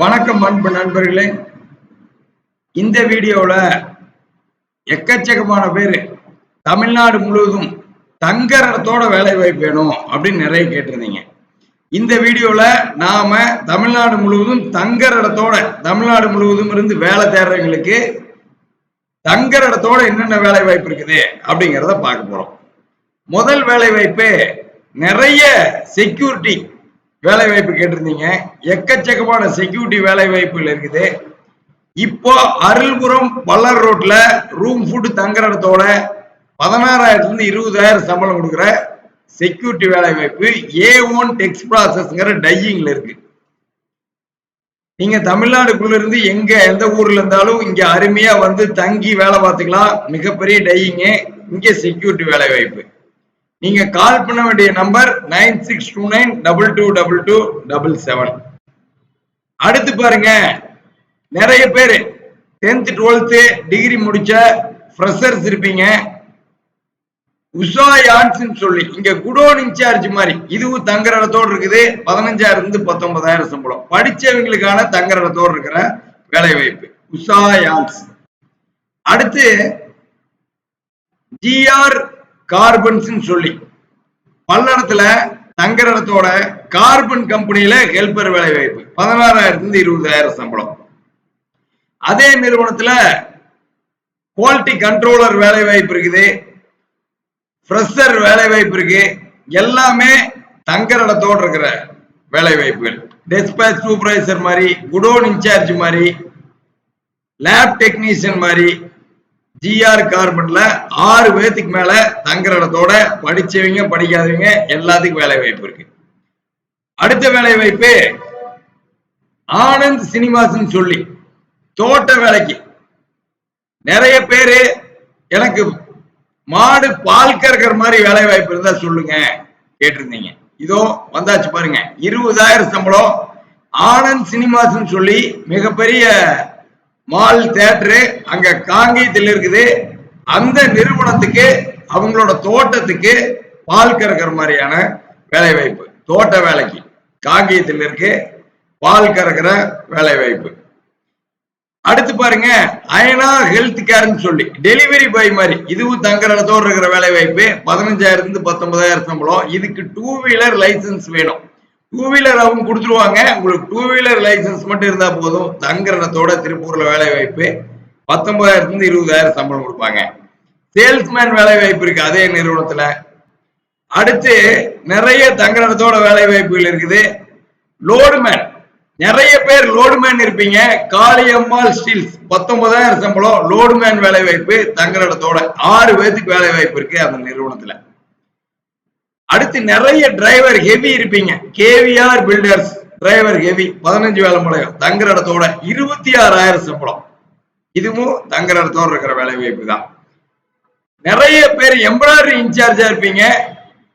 வணக்கம் அன்பு நண்பர்களே. இந்த வீடியோவில் எக்கச்சக்கமான பேர் தமிழ்நாடு முழுவதும் தங்கரத்தோட வேலை வாய்ப்பு வேணும் அப்படின்னு நிறைய கேட்டிருந்தீங்க. இந்த வீடியோவில் நாம தமிழ்நாடு முழுவதும் தங்கர் இடத்தோட தமிழ்நாடு முழுவதும் இருந்து வேலை தேடுறவங்களுக்கு தங்கர் இடத்தோட என்னென்ன வேலை வாய்ப்பு இருக்குது அப்படிங்கிறத பார்க்க போறோம். முதல் வேலை வாய்ப்பு நிறைய செக்யூரிட்டி வேலை வாய்ப்பு கேட்டிருந்தீங்க. எக்கச்சக்கமான செக்யூரிட்டி வேலை வாய்ப்புகள் இருக்குது. இப்போ அருள்புரம் பல்லர் ரோட்ல ரூம் ஃபுட் தங்குற இடத்தோட பதினாறாயிரத்துல இருந்து இருபதாயிரம் சம்பளம் கொடுக்குற செக்யூரிட்டி வேலை வாய்ப்பு ஏ ஒன் டெக்ஸ் ப்ராசஸ்ங்கிற டையிங்ல இருக்கு. நீங்க தமிழ்நாடுக்குள்ள இருந்து எங்க எந்த ஊர்ல இருந்தாலும் இங்க அருமையா வந்து தங்கி வேலை பார்த்துக்கலாம். மிகப்பெரிய டையிங்கு இங்க செக்யூரிட்டி வேலை வாய்ப்பு நீங்க கால் பண்ண வேண்டிய number nine six two nine double two double two double seven. அடுத்து பாருங்க நிறைய பேர் டென்த் டுவெல்த்து டிகிரி முடிச்ச ஃப்ரெஷர்ஸ் இருப்பீங்க. உஷா யான்ஸ்ன்னு சொல்லி இங்க குடோன் இன்சார்ஜ் மாதிரி இதுவும் தங்குற இடத்தோடு இருக்குது. பதினஞ்சாயிரம் இருந்து பத்தொன்பதாயிரம் சம்பளம். படிச்சவங்களுக்கான தங்குற இடத்தோடு இருக்கிற வேலை வாய்ப்பு உஷா யான்ஸ். அடுத்து ஜிஆர் கார்பன்ஸ் சொல்லி. பல்லடத்துல தங்குற இடத்தோட கார்பன் கம்பெனியில ஹெல்பர் வேலை வாய்ப்பு. பதினாறாயிரத்துல இருந்து இருபதாயிரம் சம்பளம். அதே நிறுவனத்துல குவாலிட்டி கண்ட்ரோலர் வேலை வாய்ப்பு இருக்குது. ஃப்ரெஷர் வேலை வாய்ப்பு இருக்கு. எல்லாமே தங்குற இடத்தோடு இருக்கிற வேலை வாய்ப்புகள். டெஸ்பேச் சூப்பர்வைசர் மாதிரி குடோன் இன்சார்ஜ் மாதிரி லேப் டெக்னீஷியன் மாதிரி ஜிஆர் கார்பன்ல ஆறு பேத்துக்கு மேல தங்குற இடத்தோட படிச்சவங்க படிக்காதவங்க எல்லாத்துக்கும் வேலை வாய்ப்பு இருக்கு. அடுத்த வேலை வாய்ப்பு ஆனந்த் சினிமாஸ்ன்னு சொல்லி தோட்ட வேலைக்கு. நிறைய பேரு எனக்கு மாடு பால் கறக்கிற மாதிரி வேலை வாய்ப்பு இருந்தா சொல்லுங்க கேட்டிருந்தீங்க. இதோ வந்தாச்சு பாருங்க இருபதாயிரம் சம்பளம். ஆனந்த் சினிமாஸ்ன்னு சொல்லி மிகப்பெரிய மால் தேட்டரு அங்க காங்கேயத்தில் இருக்குது. அந்த நிறுவனத்துக்கு அவங்களோட தோட்டத்துக்கு பால் கறக்கிற மாதிரியான வேலை வாய்ப்பு தோட்ட வேலைக்கு காங்கேயத்தில் இருக்கு பால் கறக்கிற வேலை வாய்ப்பு அடுத்து பாருங்க அயனா ஹெல்த் கேர்னு சொல்லி டெலிவரி பாய் மாதிரி இதுவும் தங்குற இடத்தோடு இருக்கிற வேலை வாய்ப்பு பதினஞ்சாயிரம் இருந்து பத்தொன்பதாயிரம் சம்பளம். இதுக்கு டூ வீலர் லைசன்ஸ் வேணும். டூ வீலர் அவங்க கொடுத்துருவாங்க. உங்களுக்கு டூ வீலர் லைசன்ஸ் மட்டும் இருந்தா போதும். தங்குற திருப்பூர்ல வேலை வாய்ப்பு பத்தொன்பதாயிரத்துல இருந்து இருபதாயிரம் சம்பளம் கொடுப்பாங்க. சேல்ஸ்மேன் வேலை வாய்ப்பு இருக்கு அதே நிறுவனத்துல. அடுத்து நிறைய தங்குற வேலை வாய்ப்புகள் இருக்குது. லோடுமேன். நிறைய பேர் லோடுமேன் இருப்பீங்க. காளியம்மாள் ஸ்டீல்ஸ். பத்தொன்பதாயிரம் சம்பளம் லோடுமேன் வேலை வாய்ப்பு தங்குற ஆறு பேத்துக்கு வேலை வாய்ப்பு இருக்கு அந்த நிறுவனத்துல. அடுத்து நிறைய டிரைவர் ஹெவி இருப்பீங்க. கேவிஆர் பில்டர்ஸ் டிரைவர் ஹெவி பதினஞ்சு வேலை முளையம் தங்குற இடத்தோட இருபத்தி ஆறாயிரம் சம்பளம். இதுவும் தங்குற இடத்தோட இருக்கிற வேலை வாய்ப்பு தான் நிறைய பேர் எம்ப்ராய்டரி இன்சார்ஜா இருப்பீங்க.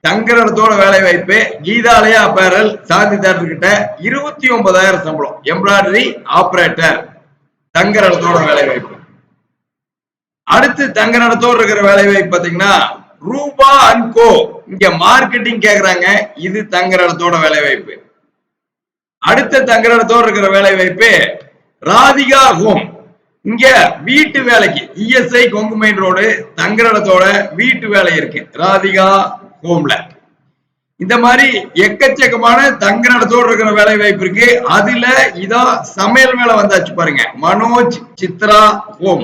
தங்குற இடத்தோட வேலை வாய்ப்பு கீதாலயா அப்பேரல் சாந்தி தேட்டர் கிட்ட இருபத்தி ஒன்பதாயிரம் சம்பளம். எம்ப்ராய்டரி ஆபரேட்டர் தங்குற இடத்தோட வேலை வாய்ப்பு. அடுத்து தங்குற இடத்தோட இருக்கிற வேலை வாய்ப்பு பாத்தீங்கன்னா ரூபா அண்ட் கோ இங்க மார்க்கெட்டிங் கேக்குறாங்க. இது தங்குற இடத்தோட வேலை வாய்ப்பு அடுத்த தங்குற இடத்தோட இருக்கிற வேலை வாய்ப்பு ராதிகா ஹோம். இங்க வீட்டு வேலைக்கு இஎஸ்ஐ கொங்கு மெயின் ரோடு தங்குற இடத்தோட வீட்டு வேலை இருக்கு. ராதிகா ஹோம்ல. இந்த மாதிரி எக்கச்சக்கமான தங்குற இடத்தோட இருக்கிற வேலை வாய்ப்பு இருக்கு. அதுல இதான் சமையல் வேலை வந்தாச்சு பாருங்க. மனோஜ் சித்ரா ஹோம்.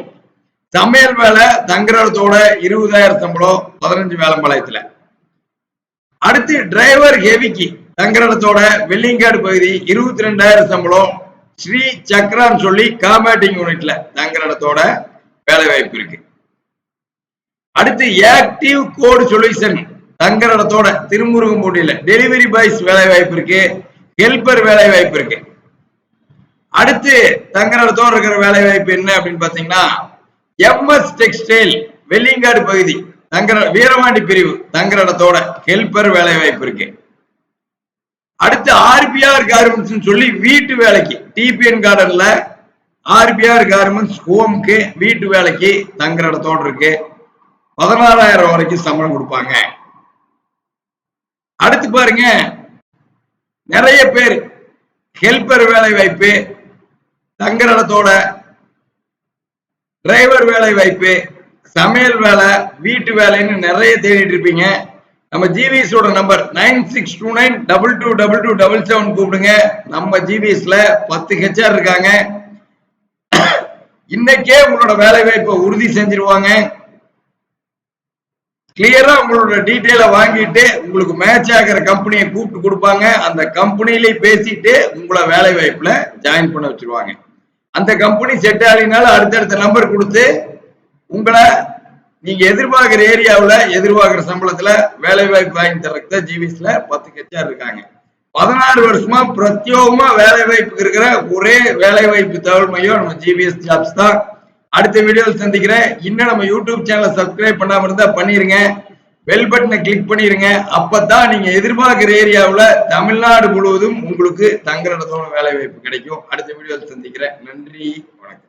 சமையல் வேலை தங்குறதோட இருபதாயிரம் சம்பளம் பதினஞ்சு வேலம்பாளையத்துல அடுத்து டிரைவர் ஹெவிக்கு தங்குறதோட வெள்ளிங்காடு பகுதி இருபத்தி ரெண்டாயிரம் சம்பளம் ஸ்ரீ சக்ரான்னு சொல்லி காம்பேட்டிங் யூனிட்ல தங்குறதோட வேலை வாய்ப்பு இருக்கு. அடுத்து ஆக்டிவ் கோடு சொல்யூஷன் தங்குற இடத்தோட திருமுருகம்பூண்டியில டெலிவரி பாய்ஸ் வேலை வாய்ப்பு இருக்கு ஹெல்பர் வேலை வாய்ப்பு இருக்கு. அடுத்து தங்குற இடத்தோட இருக்கிற வேலை வாய்ப்பு என்ன அப்படின்னு பாத்தீங்கன்னா எம்எஸ் டெக்ஸ்டைல் வெள்ளியங்காடு பகுதி தங்கர வீரமாண்டி பிரிவு தங்குற இடத்தோட ஹெல்பர் வேலை வாய்ப்பு இருக்கு. அடுத்து ஆர்பிஆர் கார்மெண்ட்ஸ் சொல்லி வீட்டு வேலைக்கு டிபிஎன் கார்டன்ல ஆர்பிஆர் கார்மெண்ட்ஸ் ஹோம்க்கு வீட்டு வேலைக்கு தங்குற இடத்தோட இருக்கு. பதினாறாயிரம் வரைக்கும் சம்பளம் கொடுப்பாங்க. அடுத்து பாருங்க நிறைய பேர் ஹெல்பர் வேலை வாய்ப்பு தங்குற இடத்தோட டிரைவர் வேலை வாய்ப்பு சமையல் வேலை வீட்டு வேலைன்னு நிறைய தேடிட்டு இருப்பீங்க. நம்ம ஜிவிஎஸோட number nine six two nine double two double two double seven கூப்பிடுங்க. நம்ம ஜிவிஎஸ்ல பத்து ஹெச்ஆர் இருக்காங்க. இன்னைக்கே உங்களோட வேலை வாய்ப்பை உறுதி செஞ்சிருவாங்க. கிளியரா உங்களோட டீட்டெயிலை வாங்கிட்டு உங்களுக்கு மேட்ச் ஆகிற கம்பெனியை கூப்பிட்டு கொடுப்பாங்க. அந்த கம்பெனிலே பேசிட்டு உங்களை வேலை வாய்ப்புல ஜாயின் பண்ண வச்சிருவாங்க. அந்த கம்பெனி செட் ஆகினாலும் அடுத்தடுத்த நம்பர் கொடுத்து உங்களை நீங்க எதிர்பார்க்குற ஏரியாவில் எதிர்பார்க்குற சம்பளத்துல வேலை வாய்ப்பு வாங்கி தான் ஜிவிஸ்ல பத்து கட்சியார் இருக்காங்க. பதினாறு வருஷமா பிரத்யோகமா வேலை வாய்ப்பு இருக்கிற ஒரே வேலை வாய்ப்பு தகவல் மையம் நம்ம ஜிபிஎஸ் ஜாப்ஸ் தான். அடுத்த வீடியோவில் சந்திக்கிறேன். இன்னும் நம்ம யூடியூப் சேனலை சப்ஸ்கிரைப் பண்ணாம இருந்தா பண்ணிருங்க. பெல் பட்டனை கிளிக் பண்ணிருங்க. அப்பதான் நீங்க எதிர்பார்க்கிற ஏரியாவில் தமிழ்நாடு முழுவதும் உங்களுக்கு தங்குற இடத்தோட வேலை வாய்ப்பு கிடைக்கும். அடுத்த வீடியோவில் சந்திக்கிறேன். நன்றி. வணக்கம்.